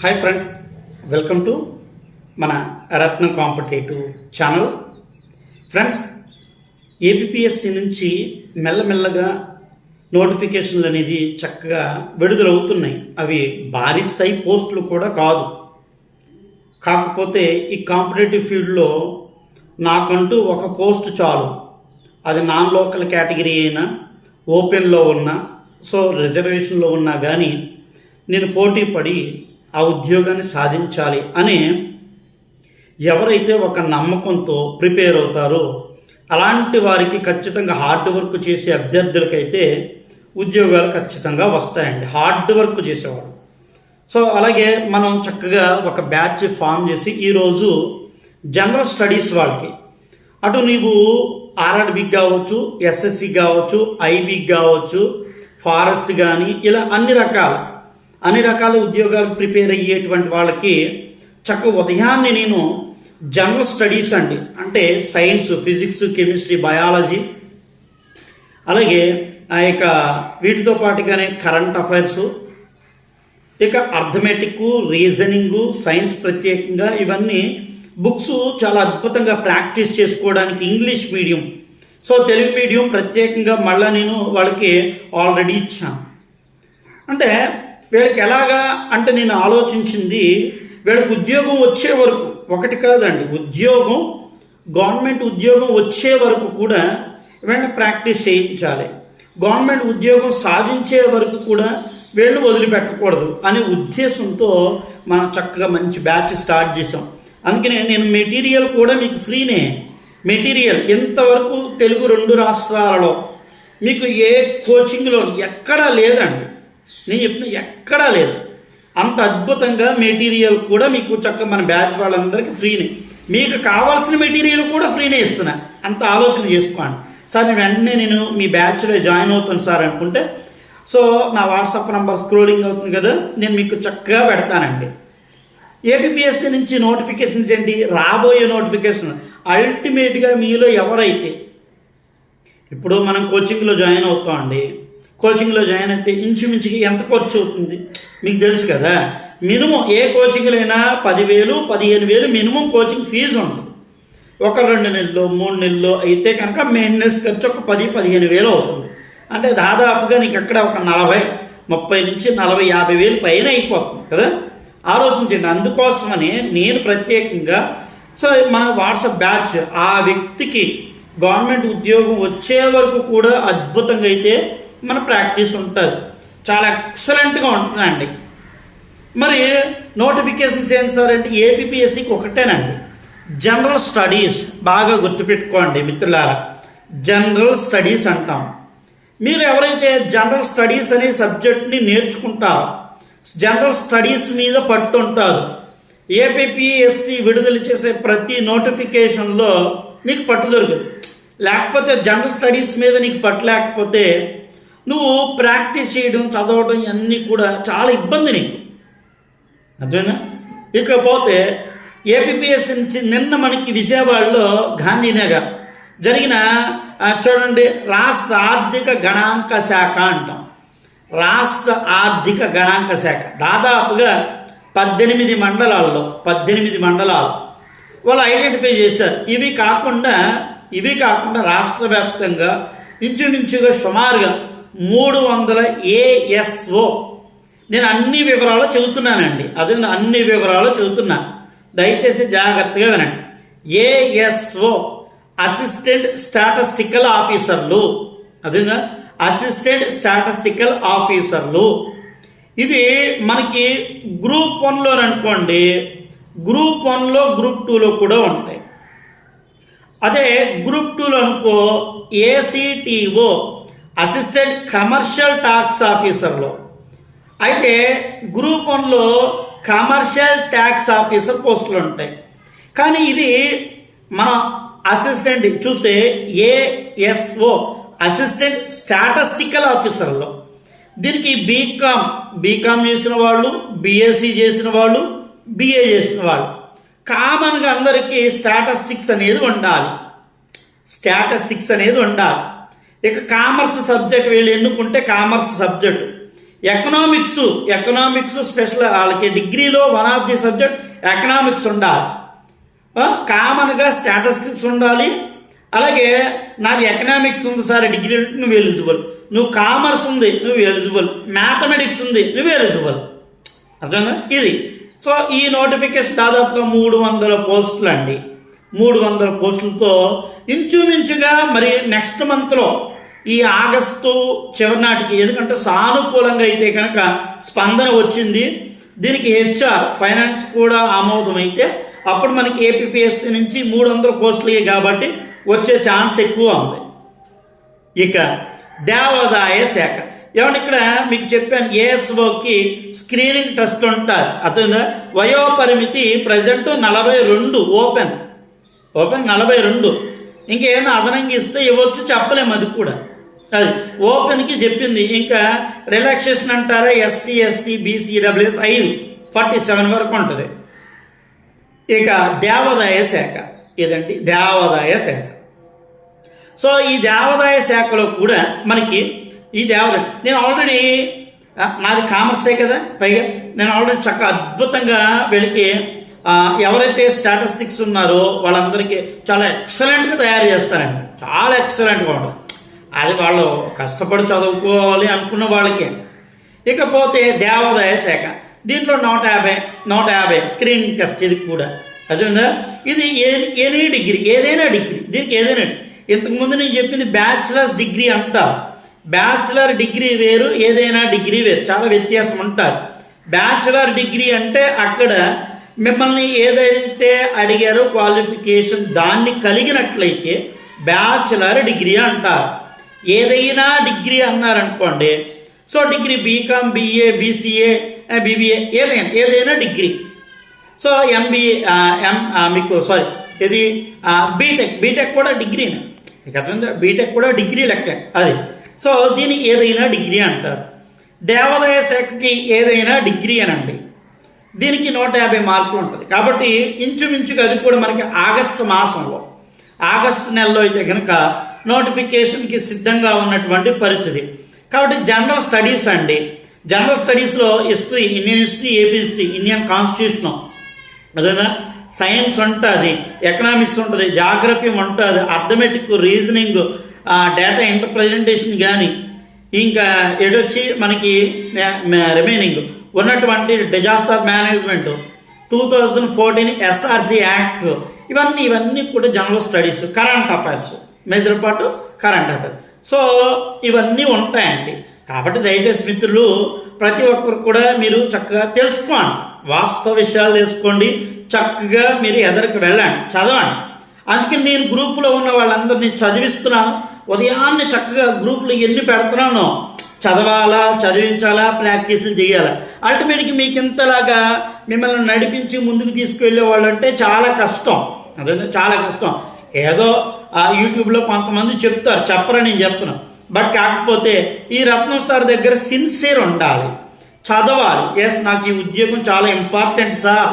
Hi friends welcome to మన Ratnam competitive channel friends APSC నుంచి మెల్లమెల్లగా నోటిఫికేషన్లు అనేది చక్కగా విడుదలవుతున్నాయి. అవి భారీ స్థాయి పోస్టులు కూడా కాదు. కాకపోతే ఈ కాంపిటేటివ్ ఫీల్డ్లో నాకంటూ ఒక పోస్ట్ చాలు. అది నాన్ లోకల్ కేటగిరీ అయినా ఓపెన్లో ఉన్నా సో రిజర్వేషన్లో ఉన్నా కానీ నేను పోటీ పడి ఆ ఉద్యోగాన్ని సాధించాలి అని ఎవరైతే ఒక నమ్మకంతో ప్రిపేర్ అవుతారో అలాంటి వారికి ఖచ్చితంగా హార్డ్ వర్క్ చేసే అభ్యర్థులకైతే ఉద్యోగాలు ఖచ్చితంగా వస్తాయండి. హార్డ్ వర్క్ చేసేవాడు సో అలాగే మనం చక్కగా ఒక బ్యాచ్ ఫామ్ చేసి ఈరోజు జనరల్ స్టడీస్ వాళ్ళకి అటు నీవు ఆర్ఆర్బికి కావచ్చు ఎస్ఎస్సి కావచ్చు ఐబికి కావచ్చు ఫారెస్ట్ కానీ ఇలా అన్ని రకాల అన్ని రకాల ఉద్యోగాలు ప్రిపేర్ అయ్యేటువంటి వాళ్ళకి చక్క ఉదయాన్నే నేను జనరల్ స్టడీస్ అండి. అంటే సైన్స్ ఫిజిక్స్ కెమిస్ట్రీ బయాలజీ అలాగే ఆ యొక్క వీటితో పాటుగానే కరెంట్ అఫైర్స్ ఇక అర్థమెటిక్ రీజనింగు సైన్స్ ప్రత్యేకంగా ఇవన్నీ బుక్స్ చాలా అద్భుతంగా ప్రాక్టీస్ చేసుకోవడానికి English medium. So Telugu medium ప్రత్యేకంగా మళ్ళీ నేను వాళ్ళకి ఆల్రెడీ ఇచ్చాను. అంటే వీళ్ళకి ఎలాగా అంటే నేను ఆలోచించింది వీళ్ళకి ఉద్యోగం వచ్చే వరకు ఒకటి కాదండి ఉద్యోగం గవర్నమెంట్ ఉద్యోగం వచ్చే వరకు కూడా వీళ్ళని ప్రాక్టీస్ చేయించాలి. గవర్నమెంట్ ఉద్యోగం సాధించే వరకు కూడా వీళ్ళు వదిలిపెట్టకూడదు అనే ఉద్దేశంతో మనం చక్కగా మంచి బ్యాచ్ స్టార్ట్ చేసాం అందుకనే నేను మెటీరియల్ కూడా మీకు ఫ్రీనే. మెటీరియల్ ఎంతవరకు తెలుగు రెండు రాష్ట్రాలలో మీకు ఏ కోచింగ్లో ఎక్కడా లేదండి. నేను చెప్తున్నా ఎక్కడా లేదు. అంత అద్భుతంగా మెటీరియల్ కూడా మీకు చక్కగా మన బ్యాచ్ వాళ్ళందరికీ ఫ్రీనే మీకు కావాల్సిన మెటీరియల్ కూడా ఫ్రీనే ఇస్తున్నా. అంత ఆలోచన చేసుకోండి. సార్ నేను వెంటనే నేను మీ బ్యాచ్లో జాయిన్ అవుతాను సార్ అనుకుంటే సో నా వాట్సాప్ నంబర్ స్క్రోలింగ్ అవుతుంది కదా నేను మీకు చక్కగా పెడతానండి. ఏపీఎస్సీ నుంచి నోటిఫికేషన్స్ ఏంటి? రాబోయే నోటిఫికేషన్ అల్టిమేట్గా మీలో ఎవరైతే ఇప్పుడు మనం కోచింగ్లో జాయిన్ అవుతామండి కోచింగ్లో జాయిన్ అయితే ఇంచుమించుకి ఎంత ఖర్చు అవుతుంది? మీకు తెలుసు కదా మినిమం ఏ కోచింగ్లో అయినా పదివేలు పదిహేను వేలు మినిమం కోచింగ్ ఫీజు ఉంటుంది. ఒక రెండు నెలలు మూడు నెలలు అయితే కనుక మెయింటెనెన్స్ ఖర్చు ఒక పది పదిహేను వేలు అవుతుంది. అంటే దాదాపుగా నీకు అక్కడ ఒక నలభై ముప్పై నుంచి నలభై యాభై వేలు పైన అయిపోతుంది కదా. ఆలోచించండి అందుకోసమని నేను ప్రత్యేకంగా సో మన వాట్సాప్ బ్యాచ్ ఆ వ్యక్తికి గవర్నమెంట్ ఉద్యోగం వచ్చే వరకు కూడా అద్భుతంగా అయితే మన ప్రాక్టీస్ ఉంటుంది. చాలా ఎక్సలెంట్గా ఉంటుందండి. మరి నోటిఫికేషన్స్ ఏంటి సార్ అంటే ఏపీఎస్సికి ఒకటేనండి. జనరల్ స్టడీస్ బాగా గుర్తుపెట్టుకోండి మిత్రులారా. జనరల్ స్టడీస్ అంటాం. మీరు ఎవరైతే జనరల్ స్టడీస్ అనే సబ్జెక్ట్ని నేర్చుకుంటారో జనరల్ స్టడీస్ మీద పట్టుంటారు ఏపీఎస్సి విడుదల చేసే ప్రతి నోటిఫికేషన్లో నీకు పట్టు దొరుకుతుంది. లేకపోతే జనరల్ స్టడీస్ మీద నీకు పట్టలేకపోతే నువ్వు ప్రాక్టీస్ చేయడం చదవడం ఇవన్నీ కూడా చాలా ఇబ్బంది నీకు. అర్థమైనా ఇకపోతే ఏపీఎస్ నుంచి నిన్న మనకి విజయవాడలో గాంధీనగర్ జరిగిన చూడండి రాష్ట్ర ఆర్థిక గణాంక శాఖ అంటాం. రాష్ట్ర ఆర్థిక గణాంక శాఖ. దాదాపుగా పద్దెనిమిది మండలాల్లో పద్దెనిమిది మండలాలు వాళ్ళు ఐడెంటిఫై చేశారు. ఇవి కాకుండా ఇవి కాకుండా రాష్ట్ర వ్యాప్తంగా ఇంచుమించుగా సుమారుగా మూడు వందల ఏఎస్ఓ నేను అన్ని వివరాలు చెబుతున్నానండి. అదే అన్ని వివరాలు చెబుతున్నా. దయచేసి జాగ్రత్తగా వినండి. ఏఎస్ఓ అసిస్టెంట్ స్టాటస్టికల్ ఆఫీసర్లు అదేవిధంగా అసిస్టెంట్ స్టాటస్టికల్ ఆఫీసర్లు ఇది మనకి గ్రూప్ వన్లో అనుకోండి. గ్రూప్ వన్లో గ్రూప్ టూలో కూడా ఉంటాయి. అదే గ్రూప్ టూలో అనుకో ఏసీటీఓ అసిస్టెంట్ కమర్షియల్ టాక్స్ ఆఫీసర్లో. అయితే గ్రూప్ వన్లో కమర్షియల్ ట్యాక్స్ ఆఫీసర్ పోస్టులు ఉంటాయి. కానీ ఇది మన అసిస్టెంట్ చూస్తే ఏఎస్ఓ అసిస్టెంట్ స్టాటస్టికల్ ఆఫీసర్లో. దీనికి బీకామ్ బీకామ్ చేసిన వాళ్ళు బీఎస్సీ చేసిన వాళ్ళు బిఏ చేసిన వాళ్ళు. కామన్గా అందరికీ స్టాటస్టిక్స్ అనేది ఉండాలి. స్టాటస్టిక్స్ అనేది ఉండాలి. ఇక కామర్స్ సబ్జెక్ట్ వీళ్ళు ఎన్నుకుంటే commerce subject. Economics economics special వాళ్ళకి డిగ్రీలో one of the subject economics ఉండాలి. కామన్గా స్టాటిస్టిక్స్ ఉండాలి. అలాగే నాది ఎకనామిక్స్ ఉంది సార్ డిగ్రీ నువ్వు ఎలిజిబుల్. నువ్వు కామర్స్ ఉంది నువ్వు ఎలిజిబుల్. మ్యాథమెటిక్స్ ఉంది నువ్వు ఎలిజిబుల్. అర్థమైందా? ఇది. సో ఈ నోటిఫికేషన్ దాదాపుగా మూడు వందల పోస్టులు అండి. మూడు వందల పోస్టులతో ఇంచుమించుగా మరి నెక్స్ట్ మంత్లో ఈ ఆగస్టు చివరి నాటికి ఎందుకంటే సానుకూలంగా అయితే కనుక స్పందన వచ్చింది. దీనికి హెచ్ఆర్ ఫైనాన్స్ కూడా ఆమోదం అయితే. అప్పుడు మనకి ఏపీపీఎస్సీ నుంచి మూడు వందల పోస్టులు కాబట్టి వచ్చే ఛాన్స్ ఎక్కువ ఉంది. ఇక దేవాదాయ శాఖ. ఏమన్నా ఇక్కడ మీకు చెప్పాను ఏఎస్ఓకి స్క్రీనింగ్ టెస్ట్ ఉంటుంది. అర్థమైందా? వయోపరిమితి ప్రజెంట్ నలభై రెండు ఓపెన్. ఓపెన్ నలభై రెండు. ఇంకేమైనా అదనంగా ఇస్తే ఇవ్వచ్చు చెప్పలేము అది కూడా. అది ఓపెన్కి చెప్పింది ఇంకా రిలాక్సేషన్ అంటారా ఎస్సీ ఎస్టీ బీసీ డబ్ల్యూఎస్ ఐదు ఫార్టీ సెవెన్ వరకు ఉంటుంది. ఇక దేవాదాయ శాఖ. ఇదండి దేవాదాయ శాఖ. సో ఈ దేవాదాయ శాఖలో కూడా మనకి ఈ దేవాదాయ నేను ఆల్రెడీ నాది కామర్సే కదా పైగా నేను ఆల్రెడీ చక్క అద్భుతంగా వీళ్ళకి ఎవరైతే స్టాటిస్టిక్స్ ఉన్నారో వాళ్ళందరికీ చాలా ఎక్సలెంట్గా తయారు చేస్తారండి. చాలా ఎక్సలెంట్గా ఉంటుంది. అది వాళ్ళు కష్టపడి చదువుకోవాలి అనుకున్న వాళ్ళకి. ఇకపోతే దేవాదాయ శాఖ. దీంట్లో నూట యాభై నూట యాభై స్క్రీన్ టెస్ట్ ఇది కూడా. అర్థమైందా? ఇది ఏ ఎనీ డిగ్రీ ఏదైనా డిగ్రీ దీనికి ఏదైనా ఇంతకుముందు నేను చెప్పింది బ్యాచిలర్స్ డిగ్రీ అంటారు బ్యాచిలర్ డిగ్రీ వేరు ఏదైనా డిగ్రీ వేరు. చాలా వ్యత్యాసం ఉంటారు బ్యాచిలర్ డిగ్రీ అంటే అక్కడ మిమ్మల్ని ఏదైతే అడిగారో క్వాలిఫికేషన్ దాన్ని కలిగినట్లయితే బ్యాచిలర్ డిగ్రీ అంటారు. ఏదైనా డిగ్రీ అన్నారనుకోండి so degree BCom BA BCA BBA ఏదైనా ఏదైనా డిగ్రీ సో ఎంబీఏ ఎం మీకు సారీ ఇది బీటెక్ బీటెక్ కూడా డిగ్రీనే మీకు అర్థమైందా? బీటెక్ కూడా డిగ్రీ లెక్క అది. సో దీన్ని ఏదైనా డిగ్రీ అంటారు. దేవాలయ శాఖకి ఏదైనా డిగ్రీ అనండి. దీనికి నూట యాభై మార్కులు ఉంటుంది. కాబట్టి ఇంచుమించుగా అది కూడా మనకి ఆగస్టు మాసంలో. ఆగస్టు నెలలో అయితే కనుక నోటిఫికేషన్కి సిద్ధంగా ఉన్నటువంటి పరిస్థితి. కాబట్టి జనరల్ స్టడీస్ అండి. జనరల్ స్టడీస్లో history Indian history AP history Indian constitution. అదేనా? సైన్స్ ఉంటుంది ఎకనామిక్స్ ఉంటుంది జాగ్రఫీ ఉంటుంది arithmetic reasoning data interpretation కానీ ఇంకా ఏడొచ్చి మనకి రిమైనింగ్. ఉన్నటువంటి disaster management two thousand fourteen SRC act ఇవన్నీ ఇవన్నీ కూడా general studies current affairs major part current affairs so ఇవన్నీ ఉంటాయండి. కాబట్టి దయచేసి మిత్రులు ప్రతి ఒక్కరు కూడా మీరు చక్కగా తెలుసుకోండి. వాస్తవ విషయాలు తెలుసుకోండి. చక్కగా మీరు ఎదరికి వెళ్ళండి. చదవండి. అందుకని నేను గ్రూపులో ఉన్న వాళ్ళందరినీ చదివిస్తున్నాను. ఉదయాన్నే చక్కగా గ్రూపులు ఎన్ని పెడుతున్నానో చదవాలా చదివించాలా ప్రాక్టీసులు చేయాలా అల్టిమేట్గా మీకు ఇంతలాగా మిమ్మల్ని నడిపించి ముందుకు తీసుకెళ్ళే వాళ్ళు అంటే చాలా కష్టం. అదే చాలా కష్టం. ఏదో ఆ యూట్యూబ్లో కొంతమంది చెప్తారు చెప్పరా నేను చెప్తున్నా. బట్ కాకపోతే ఈ రత్నం సార్ దగ్గర సిన్సియర్ ఉండాలి. చదవాలి. ఎస్ నాకు ఈ ఉద్యోగం చాలా ఇంపార్టెంట్ సార్.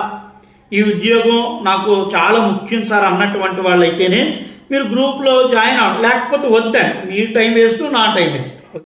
ఈ ఉద్యోగం నాకు చాలా ముఖ్యం సార్ అన్నటువంటి వాళ్ళు అయితేనే మీరు గ్రూప్లో జాయిన్ అవ్వండి లేకపోతే వద్దండి. మీ టైం వేస్ట్ నా టైం వేస్ట్.